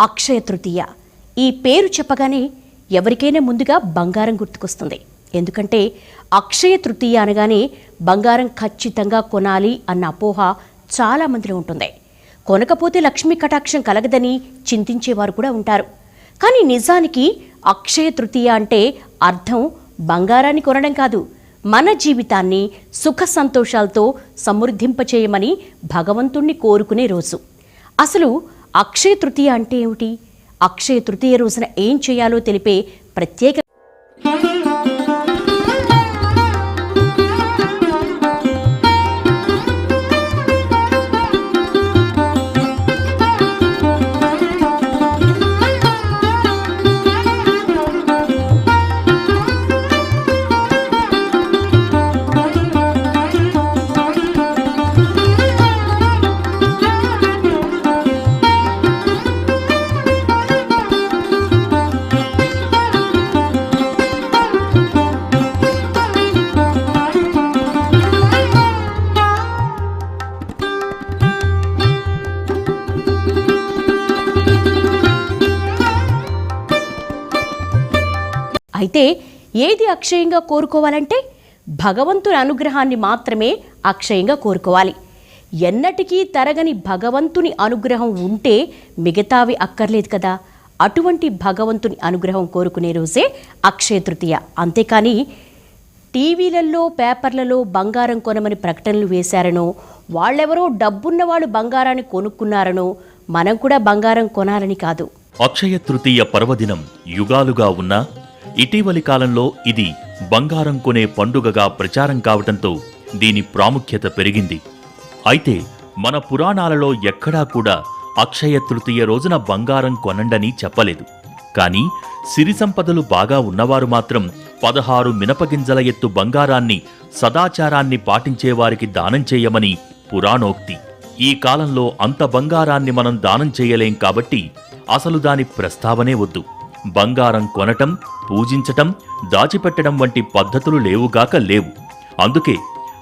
అక్షయ తృతీయ. ఈ పేరు చెప్పగానే ఎవరికైనా ముందుగా బంగారం గుర్తుకొస్తుంది. ఎందుకంటే అక్షయ తృతీయ అనగానే బంగారం ఖచ్చితంగా కొనాలి అన్న అపోహ చాలా మందిలో ఉంటుంది. కొనకపోతే లక్ష్మీ కటాక్షం కలగదని చింతించేవారు కూడా ఉంటారు. కానీ నిజానికి అక్షయ తృతీయ అంటే అర్థం బంగారాన్ని కొనడం కాదు. మన జీవితాన్ని సుఖ సంతోషాలతో సమృద్ధింపచేయమని భగవంతుణ్ణి కోరుకునే రోజు. అసలు అక్షయ తృతీయ అంటే ఏమిటి? అక్షయ తృతీయ రోజున ఏం చేయాలో తెలిపే ప్రత్యేక అయితే ఏది అక్షయంగా కోరుకోవాలంటే భగవంతుని అనుగ్రహాన్ని మాత్రమే అక్షయంగా కోరుకోవాలి. ఎన్నటికీ తరగని భగవంతుని అనుగ్రహం ఉంటే మిగతావి అక్కర్లేదు కదా. అటువంటి భగవంతుని అనుగ్రహం కోరుకునే రోజే అక్షయ తృతీయ. అంతేకాని టీవీలలో పేపర్లలో బంగారం కొనమని ప్రకటనలు వేశారనో వాళ్ళెవరో డబ్బున్న వాళ్ళు బంగారాన్ని కొనుక్కున్నారనో మనం కూడా బంగారం కొనాలని కాదు. అక్షయ తృతీయ పర్వదినం యుగాలుగా ఉన్నా ఇటీవలి కాలంలో ఇది బంగారం కొనే పండుగగా ప్రచారం కావటంతో దీని ప్రాముఖ్యత పెరిగింది. అయితే మన పురాణాలలో ఎక్కడా కూడా అక్షయ తృతీయ రోజున బంగారం కొనండని చెప్పలేదు. కానీ సిరి సంపదలు బాగా ఉన్నవారు మాత్రం పదహారు మినపగింజల ఎత్తు బంగారాన్ని సదాచారాన్ని పాటించేవారికి దానం చేయమని పురాణోక్తి. ఈ కాలంలో అంత బంగారాన్ని మనం దానం చేయలేం కాబట్టి అసలు దాని ప్రస్తావనే వద్దు. బంగారం కొనటం పూజించటం దాచిపెట్టడం వంటి పద్ధతులు లేవుగాక లేవు. అందుకే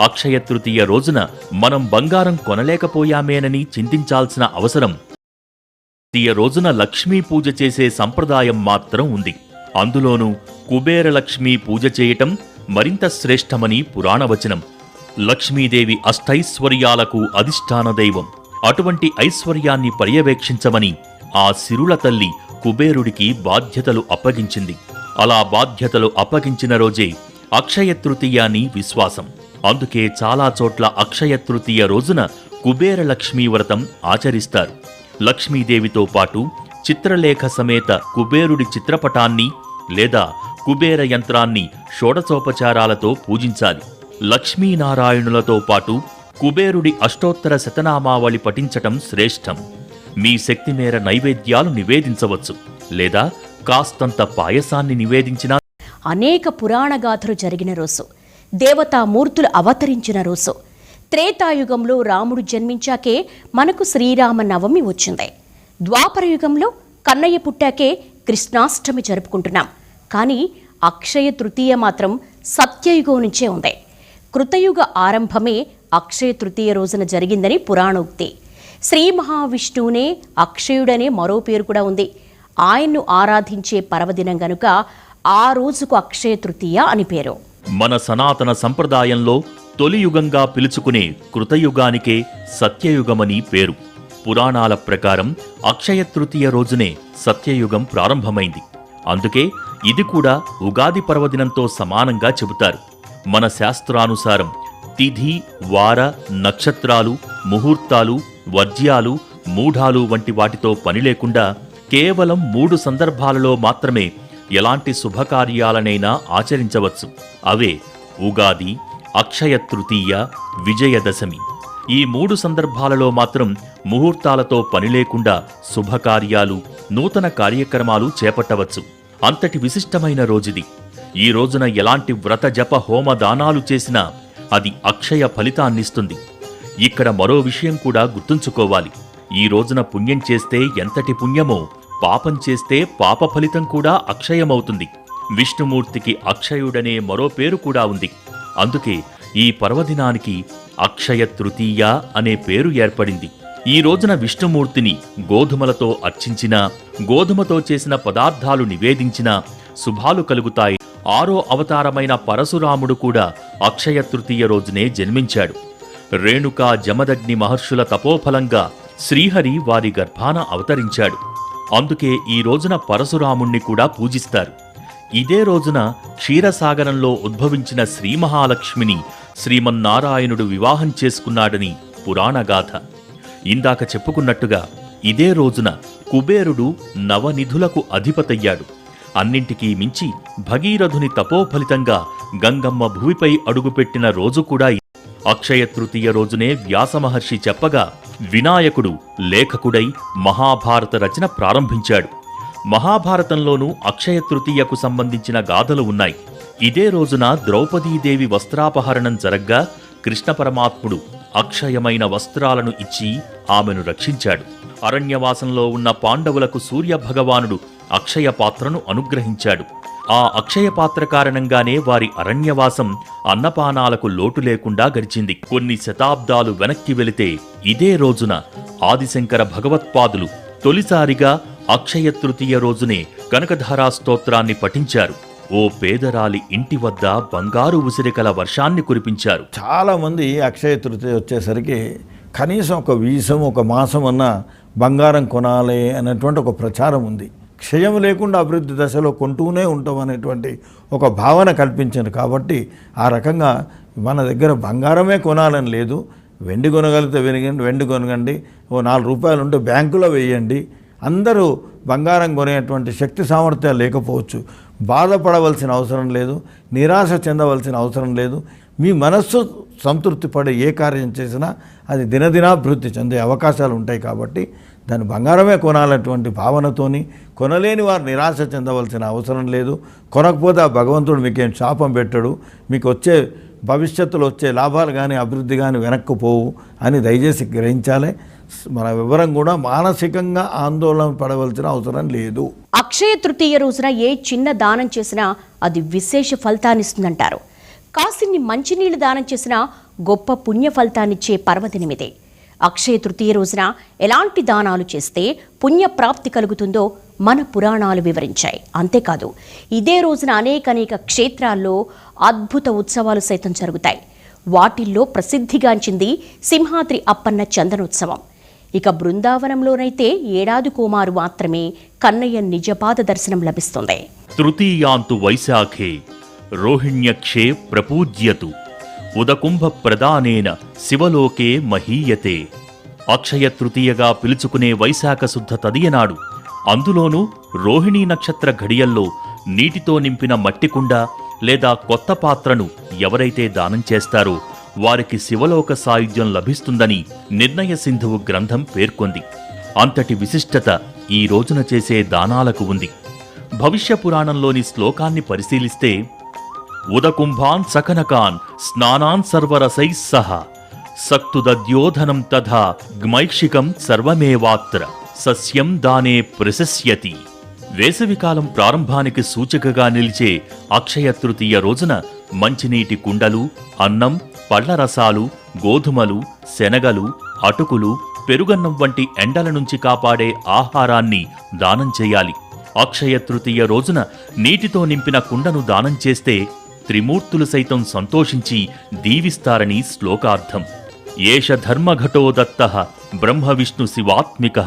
అక్షయ తృతీయ రోజున మనం బంగారం కొనలేకపోయామేనని చింతించాల్సిన అవసరం. తృతీయ రోజున లక్ష్మీ పూజ చేసే సంప్రదాయం మాత్రం ఉంది. అందులోనూ కుబేర లక్ష్మీ పూజ చేయటం మరింత శ్రేష్టమని పురాణవచనం. లక్ష్మీదేవి అష్టైశ్వర్యాలకు అధిష్టాన దైవం. అటువంటి ఐశ్వర్యాన్ని పర్యవేక్షించమని ఆ సిరుల తల్లి కుబేరుడికి బాధ్యతలు అప్పగించింది. అలా బాధ్యతలు అప్పగించిన రోజే అక్షయ తృతీయ అని విశ్వాసం. అందుకే చాలా చోట్ల అక్షయ తృతీయ రోజున కుబేర లక్ష్మీ వ్రతం ఆచరిస్తారు. లక్ష్మీదేవితో పాటు చిత్రలేఖ సమేత కుబేరుడి చిత్రపటాన్ని లేదా కుబేర యంత్రాన్ని షోడచోపచారాలతో పూజించాలి. లక్ష్మీనారాయణులతో పాటు కుబేరుడి అష్టోత్తర శతనామావళి పఠించటం శ్రేష్టం. మీ శక్తి మేర నైవేద్యాలు నివేదించవచ్చు. లేదా కాస్తంత పాయసాన్ని నివేదించినా అనేక పురాణ గాథలు జరిగిన రోజు దేవతామూర్తులు అవతరించిన రోజు త్రేతాయుగంలో రాముడు జన్మించాకే మనకు శ్రీరామ నవమి వచ్చింది. ద్వాపర యుగంలో కన్నయ్య పుట్టాకే కృష్ణాష్టమి జరుపుకుంటున్నాం. కానీ అక్షయ తృతీయ మాత్రం సత్యయుగం నుంచే ఉంది. కృతయుగ ఆరంభమే అక్షయ తృతీయ రోజున జరిగిందని పురాణోక్తి. శ్రీ మహావిష్ణువునే అక్షయుడనే మరో పేరు కూడా ఉంది. ఆయన్ను ఆరాధించే పర్వదినం గనుక ఆ రోజుకు అక్షయ తృతీయ అని పేరు. మన సనాతన సంప్రదాయంలో తొలియుగంగా పిలుచుకునే కృతయుగానికే సత్యయుగమని పేరు. పురాణాల ప్రకారం అక్షయ తృతీయ రోజునే సత్యయుగం ప్రారంభమైంది. అందుకే ఇది కూడా ఉగాది పర్వదినంతో సమానంగా చెబుతారు. మన శాస్త్రానుసారం తిథి వార నక్షత్రాలు ముహూర్తాలు వర్జ్యాలు మూఢాలు వంటి వాటితో పని లేకుండా కేవలం మూడు సందర్భాలలో మాత్రమే ఎలాంటి శుభకార్యాలనైనా ఆచరించవచ్చు. అవే ఉగాది అక్షయ తృతీయ విజయదశమి. ఈ మూడు సందర్భాలలో మాత్రం ముహూర్తాలతో పని లేకుండా శుభకార్యాలు నూతన కార్యక్రమాలు చేపట్టవచ్చు. అంతటి విశిష్టమైన రోజుది. ఈ రోజున ఎలాంటి వ్రత జప హోమ దానాలు చేసినా అది అక్షయ ఫలితాన్నిస్తుంది. ఇక్కడ మరో విషయం కూడా గుర్తుంచుకోవాలి. ఈ రోజున పుణ్యం చేస్తే ఎంతటి పుణ్యమో పాపం చేస్తే పాప ఫలితం కూడా అక్షయమవుతుంది. విష్ణుమూర్తికి అక్షయుడనే మరో పేరు కూడా ఉంది. అందుకే ఈ పర్వదినానికి అక్షయ తృతీయ అనే పేరు ఏర్పడింది. ఈ రోజున విష్ణుమూర్తిని గోధుమలతో అర్చించినా గోధుమతో చేసిన పదార్థాలు నివేదించినా శుభాలు కలుగుతాయి. ఆరో అవతారమైన పరశురాముడు కూడా అక్షయ తృతీయ రోజునే జన్మించాడు. రేణుకా జమదగ్ని మహర్షుల తపోఫలంగా శ్రీహరి వారి గర్భాన అవతరించాడు. అందుకే ఈ రోజున పరశురాముణ్ణి కూడా పూజిస్తారు. ఇదే రోజున క్షీరసాగరంలో ఉద్భవించిన శ్రీ మహాలక్ష్మిని శ్రీమన్నారాయణుడు వివాహం చేసుకున్నాడని పురాణగాథ ఇందాక చెప్పుకున్నట్టుగా ఇదే రోజున కుబేరుడు నవనిధులకు అధిపతయ్యాడు. అన్నింటికీ మించి భగీరథుని తపోఫలితంగా గంగమ్మ భూమిపై అడుగుపెట్టిన రోజు కూడా అక్షయ తృతీయ రోజునే వ్యాసమహర్షి చెప్పగా వినాయకుడు లేఖకుడై మహాభారత రచన ప్రారంభించాడు. మహాభారతంలోనూ అక్షయ తృతీయకు సంబంధించిన గాథలు ఉన్నాయి. ఇదే రోజున ద్రౌపదీదేవి వస్త్రాపహరణం జరగ్గా కృష్ణ పరమాత్ముడు అక్షయమైన వస్త్రాలను ఇచ్చి ఆమెను రక్షించాడు. అరణ్యవాసంలో ఉన్న పాండవులకు సూర్య భగవానుడు అక్షయ పాత్రను అనుగ్రహించాడు. ఆ అక్షయ పాత్ర కారణంగానే వారి అరణ్యవాసం అన్నపానాలకు లోటు లేకుండా గడిచింది. కొన్ని శతాబ్దాలు వెనక్కి వెళితే ఇదే రోజున ఆదిశంకర భగవత్పాదులు తొలిసారిగా అక్షయ తృతీయ రోజునే కనకధారా స్తోత్రాన్ని పఠించారు. ఓ పేదరాలి ఇంటి వద్ద బంగారు ఉసిరికల వర్షాన్ని కురిపించారు. చాలామంది అక్షయ తృతీయ వచ్చేసరికి కనీసం ఒక వీసం ఒక మాసం అన్న బంగారం కొనాలి అనేటువంటి ఒక ప్రచారం ఉంది. క్షయం లేకుండా అభివృద్ధి దశలో కొంటూనే ఉంటాం అనేటువంటి ఒక భావన కల్పించింది కాబట్టి ఆ రకంగా మన దగ్గర బంగారమే కొనాలని లేదు. వెండి కొనగలిగితే వెనగండి వెండి కొనగండి. ఓ నాలుగు రూపాయలు ఉంటే బ్యాంకులో వేయండి. అందరూ బంగారం కొనేటువంటి శక్తి సామర్థ్యాలు లేకపోవచ్చు. బాధపడవలసిన అవసరం లేదు. నిరాశ చెందవలసిన అవసరం లేదు. మీ మనస్సు సంతృప్తి పడే ఏ కార్యం చేసినా అది దినదినాభివృద్ధి చెందే అవకాశాలు ఉంటాయి కాబట్టి దాన్ని బంగారమే కొనాలన్నటువంటి భావనతోని కొనలేని వారు నిరాశ చెందవలసిన అవసరం లేదు. కొనకపోతే ఆ భగవంతుడు మీకేం శాపం పెట్టడు. మీకు వచ్చే భవిష్యత్తులో వచ్చే లాభాలు కానీ అభివృద్ధి కానీ వెనక్కు పోవు అని దయచేసి గ్రహించాలి. మన వివరం కూడా మానసికంగా ఆందోళన పడవలసిన అవసరం లేదు. అక్షయ తృతీయ రోజున ఏ చిన్న దానం చేసినా అది విశేష ఫలితాన్నిస్తుందంటారు కాసిన్ని మంచినీళ్ళు దానం చేసినా గొప్ప పుణ్య ఫలితాన్నిచ్చే పర్వదినమిదే. అక్షయ తృతీయ రోజున ఎలాంటి దానాలు చేస్తే పుణ్యప్రాప్తి కలుగుతుందో మన పురాణాలు వివరించాయి. అంతేకాదు ఇదే రోజున అనేక అనేక క్షేత్రాల్లో అద్భుత ఉత్సవాలు సైతం జరుగుతాయి. వాటిల్లో ప్రసిద్ధిగాంచింది సింహాద్రి అప్పన్న చందనోత్సవం. ఇక బృందావనంలోనైతే ఏడాది కోమారు మాత్రమే కన్నయ్య నిజపాద దర్శనం లభిస్తుంది. తృతీయాంతు వైశాఖే రోహిణ్యక్షే ప్రపూజ్యతు. ఉదకుంభ ప్రదానేన శివలోకే మహీయతే. అక్షయ తృతీయగా పిలుచుకునే వైశాఖ శుద్ధ తదియనాడు అందులోనూ రోహిణీ నక్షత్ర ఘడియల్లో నీటితో నింపిన మట్టి కుండ లేదా కొత్త పాత్రను ఎవరైతే దానం చేస్తారో వారికి శివలోక సాయుధ్యం లభిస్తుందని నిర్ణయ సింధువు గ్రంథం పేర్కొంది. అంతటి విశిష్టత ఈ రోజున చేసే దానాలకు ఉంది. భవిష్య పురాణంలోని శ్లోకాన్ని పరిశీలిస్తే ఉదకుంభాన్ సకనకాన్ స్నానాన్ సర్వరసై సహ. సక్తుదద్యోధనం తథా గ్మైక్షికం సర్వమేవాత్ర. సస్యం దానే ప్రశస్యతి. వేసవికాలం ప్రారంభానికి సూచికగా నిలిచే అక్షయ తృతీయ రోజున మంచినీటి కుండలు అన్నం పళ్ళ రసాలు గోధుమలు శనగలు అటుకులు పెరుగన్నం వంటి ఎండల నుంచి కాపాడే ఆహారాన్ని దానం చేయాలి. అక్షయ తృతీయ రోజున నీటితో నింపిన కుండను దానం చేస్తే త్రిమూర్తులు సైతం సంతోషించి దీవిస్తారని శ్లోకార్థం. ఏష ధర్మఘటో దత్త బ్రహ్మవిష్ణు శివాత్మిక.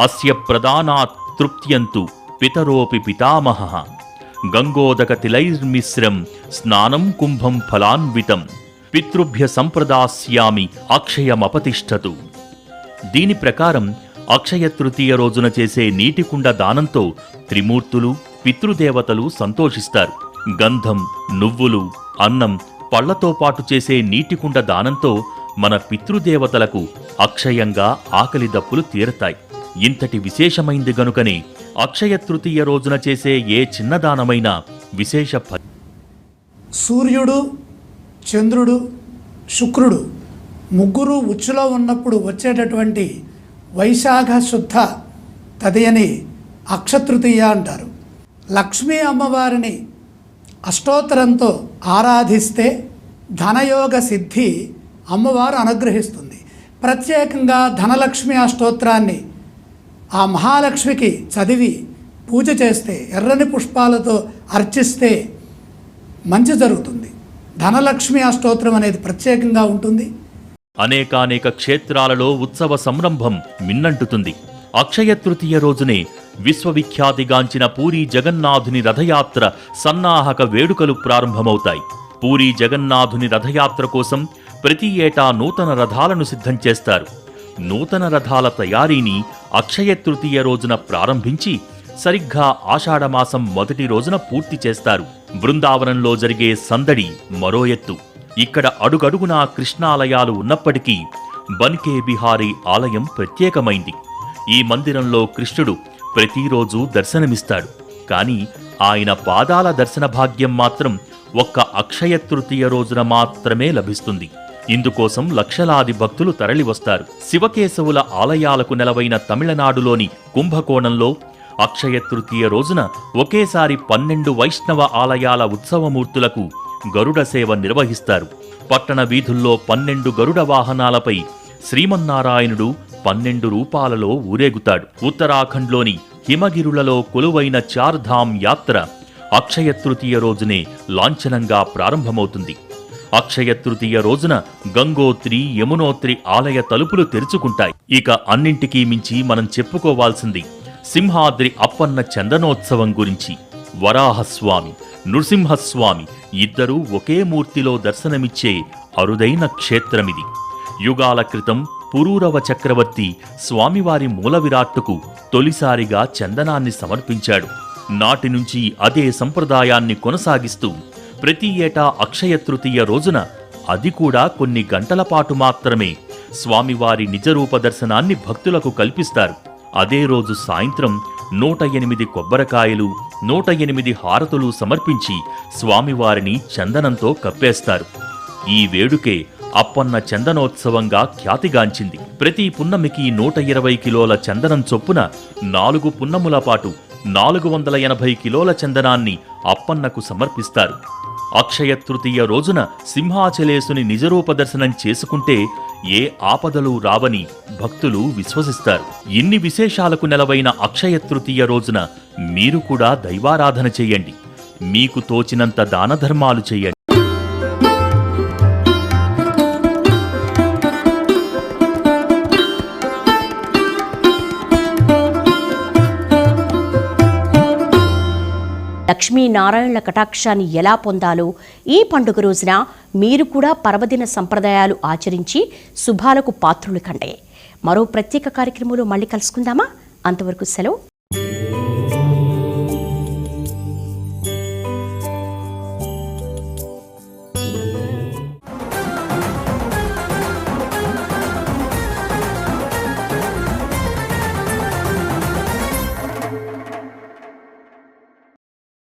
అస్య ప్రదానాత్ తృప్త్యంతు పితరోపి పితామహ. గంగోదక తిలైర్మిశ్రం స్నానం కుంభం ఫలాన్వితం. పితృభ్య సంప్రదాస్యామి అక్షయమపతిష్టతు. దీని ప్రకారం అక్షయ తృతీయ రోజున చేసే నీటికుండ దానంతో త్రిమూర్తులు పితృదేవతలు సంతోషిస్తారు. గంధం నువ్వులు అన్నం పళ్ళతో పాటు చేసే నీటికుండ దానంతో మన పితృదేవతలకు అక్షయంగా ఆకలి దప్పులు తీరతాయి. ఇంతటి విశేషమైంది గనుకనే అక్షయ తృతీయ రోజున చేసే ఏ చిన్నదానమైనా విశేష సూర్యుడు చంద్రుడు శుక్రుడు ముగ్గురు ఉచ్చులో ఉన్నప్పుడు వచ్చేటటువంటి వైశాఖ శుద్ధ తదియని అక్షతృతీయ అంటారు. లక్ష్మీ అమ్మవారిని అష్టోత్తరంతో ఆరాధిస్తే ధనయోగ సిద్ధి అమ్మవారు అనుగ్రహిస్తుంది. ప్రత్యేకంగా ధనలక్ష్మి అష్టోత్తరాన్ని ఆ మహాలక్ష్మికి చదివి పూజ చేస్తే ఎర్రని పుష్పాలతో అర్చిస్తే మంచి జరుగుతుంది. ధనలక్ష్మి అష్టోత్తరం అనేది ప్రత్యేకంగా ఉంటుంది. అనేకానేక క్షేత్రాలలో ఉత్సవ సంరంభం మిన్నంటుతుంది. అక్షయ తృతీయ రోజునే విశ్వవిఖ్యాతిగాంచిన పూరీ జగన్నాథుని రథయాత్ర సన్నాహక వేడుకలు ప్రారంభమవుతాయి. పూరీ జగన్నాథుని రథయాత్ర కోసం ప్రతి ఏటా నూతన రథాలను సిద్ధం చేస్తారు. నూతన రథాల తయారీని అక్షయ తృతీయ రోజున ప్రారంభించి సరిగ్గా ఆషాఢమాసం మొదటి రోజున పూర్తి చేస్తారు. బృందావనంలో జరిగే సందడి మరో ఎత్తు. ఇక్కడ అడుగడుగునా కృష్ణాలయాలు ఉన్నప్పటికీ బన్కే బిహారీ ఆలయం ప్రత్యేకమైంది. ఈ మందిరంలో కృష్ణుడు ప్రతిరోజు దర్శనమిస్తాడు. కాని ఆయన పాదాల దర్శన భాగ్యం మాత్రం ఒక్క అక్షయ తృతీయ రోజున మాత్రమే లభిస్తుంది. ఇందుకోసం లక్షలాది భక్తులు తరలివస్తారు. శివకేశవుల ఆలయాలకు నెలవైన తమిళనాడులోని కుంభకోణంలో అక్షయ తృతీయ రోజున ఒకేసారి పన్నెండు వైష్ణవ ఆలయాల ఉత్సవమూర్తులకు గరుడ సేవ నిర్వహిస్తారు. పట్టణ వీధుల్లో పన్నెండు గరుడ వాహనాలపై శ్రీమన్నారాయణుడు పన్నెండు రూపాలలో ఊరేగుతాడు. ఉత్తరాఖండ్లోని హిమగిరులలో కొలువైన చార్ధామ్ యాత్ర అక్షయ తృతీయ రోజునే లాంఛనంగా ప్రారంభమవుతుంది. అక్షయ తృతీయ రోజున గంగోత్రి యమునోత్రి ఆలయ తలుపులు తెరుచుకుంటాయి. ఇక అన్నింటికీ మించి మనం చెప్పుకోవాల్సింది సింహాద్రి అప్పన్న చందనోత్సవం గురించి. వరాహస్వామి నృసింహస్వామి ఇద్దరూ ఒకే మూర్తిలో దర్శనమిచ్చే అరుదైన క్షేత్రమిది. యుగాల క్రితం పురూరవ చక్రవర్తి స్వామివారి మూల విరాట్టుకు తొలిసారిగా చందనాన్ని సమర్పించాడు. నాటి నుంచి అదే సంప్రదాయాన్ని కొనసాగిస్తూ ప్రతి ఏటా అక్షయ తృతీయ రోజున అది కూడా కొన్ని గంటల పాటు మాత్రమే స్వామివారి నిజరూప దర్శనాన్ని భక్తులకు కల్పిస్తారు. అదే రోజు సాయంత్రం నూట ఎనిమిది కొబ్బరికాయలు నూట ఎనిమిది హారతులు సమర్పించి స్వామివారిని చందనంతో కప్పేస్తారు. ఈ వేడుకే అప్పన్న చందనోత్సవంగా ఖ్యాతిగాంచింది. ప్రతి పున్నమికి నూట ఇరవై కిలోల చందనం చొప్పున నాలుగు పున్నముల పాటు నాలుగు వందల ఎనభై కిలోల చందనాన్ని అప్పన్నకు సమర్పిస్తారు. అక్షయ తృతీయ రోజున సింహాచలేసుని నిజరూప దర్శనం చేసుకుంటే ఏ ఆపదలు రావని భక్తులు విశ్వసిస్తారు. ఇన్ని విశేషాలకు నెలవైన అక్షయ తృతీయ రోజున మీరు కూడా దైవారాధన చేయండి. మీకు తోచినంత దానధర్మాలు చేయండి. లక్ష్మీనారాయణుల కటాక్షాన్ని ఎలా పొందాలో ఈ పండుగ రోజున మీరు కూడా పర్వదిన సంప్రదాయాలు ఆచరించి శుభాలకు పాత్రులు కండే. మరో ప్రత్యేక కార్యక్రమంలో మళ్ళీ కలుసుకుందామా? అంతవరకు సెలవు.